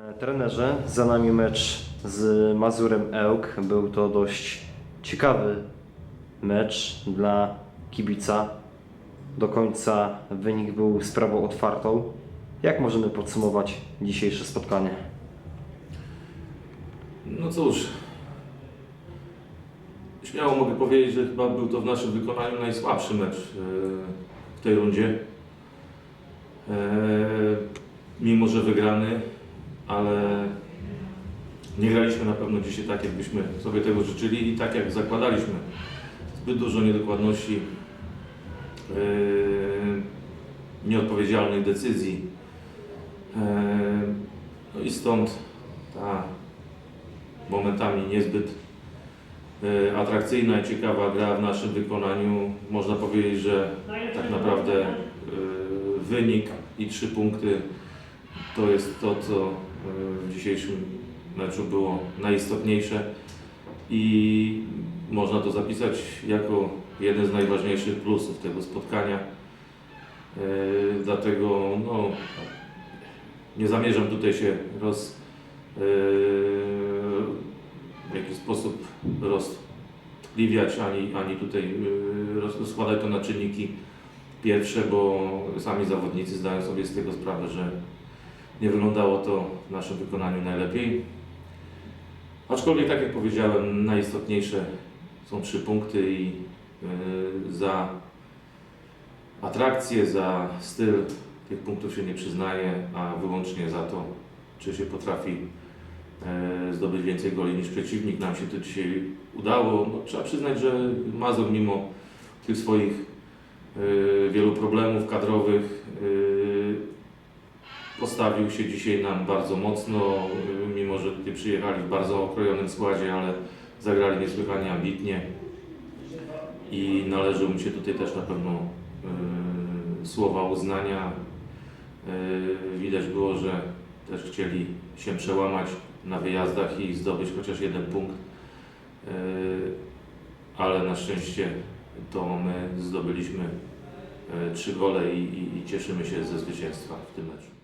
E, Trenerze, za nami mecz z Mazurem Ełk. Był to dość ciekawy mecz dla kibica. Do końca wynik był sprawą otwartą. Jak możemy podsumować dzisiejsze spotkanie? No cóż, śmiało mogę powiedzieć, że chyba był to w naszym wykonaniu najsłabszy mecz e, w tej rundzie. E, Mimo, że wygrany, ale nie graliśmy na pewno dzisiaj tak, jakbyśmy sobie tego życzyli i tak jak zakładaliśmy. Zbyt dużo niedokładności, e, nieodpowiedzialnych decyzji. E, No i stąd ta momentami niezbyt e, atrakcyjna i ciekawa gra w naszym wykonaniu. Można powiedzieć, że tak naprawdę e, wynik i trzy punkty to jest to, co e, w dzisiejszym meczu było najistotniejsze i można to zapisać jako jeden z najważniejszych plusów tego spotkania. E, Dlatego no, nie zamierzam tutaj się roz, e, w jakiś sposób roztkliwiać, ani, ani tutaj roz- rozkładać to na czynniki pierwsze, bo sami zawodnicy zdają sobie z tego sprawę, że nie wyglądało to w naszym wykonaniu najlepiej. Aczkolwiek, tak jak powiedziałem, najistotniejsze są trzy punkty i y, za atrakcję, za styl tych punktów się nie przyznaje, a wyłącznie za to, czy się potrafi e, zdobyć więcej goli niż przeciwnik. Nam się to dzisiaj udało. No, trzeba przyznać, że Mazur mimo tych swoich e, wielu problemów kadrowych e, postawił się dzisiaj nam bardzo mocno, e, mimo że tutaj przyjechali w bardzo okrojonym składzie, ale zagrali niesłychanie ambitnie i należy im się tutaj też na pewno e, słowa uznania. E, Widać było, że też chcieli się przełamać na wyjazdach i zdobyć chociaż jeden punkt. Yy, Ale na szczęście to my zdobyliśmy yy, trzy gole i, i, i cieszymy się ze zwycięstwa w tym meczu.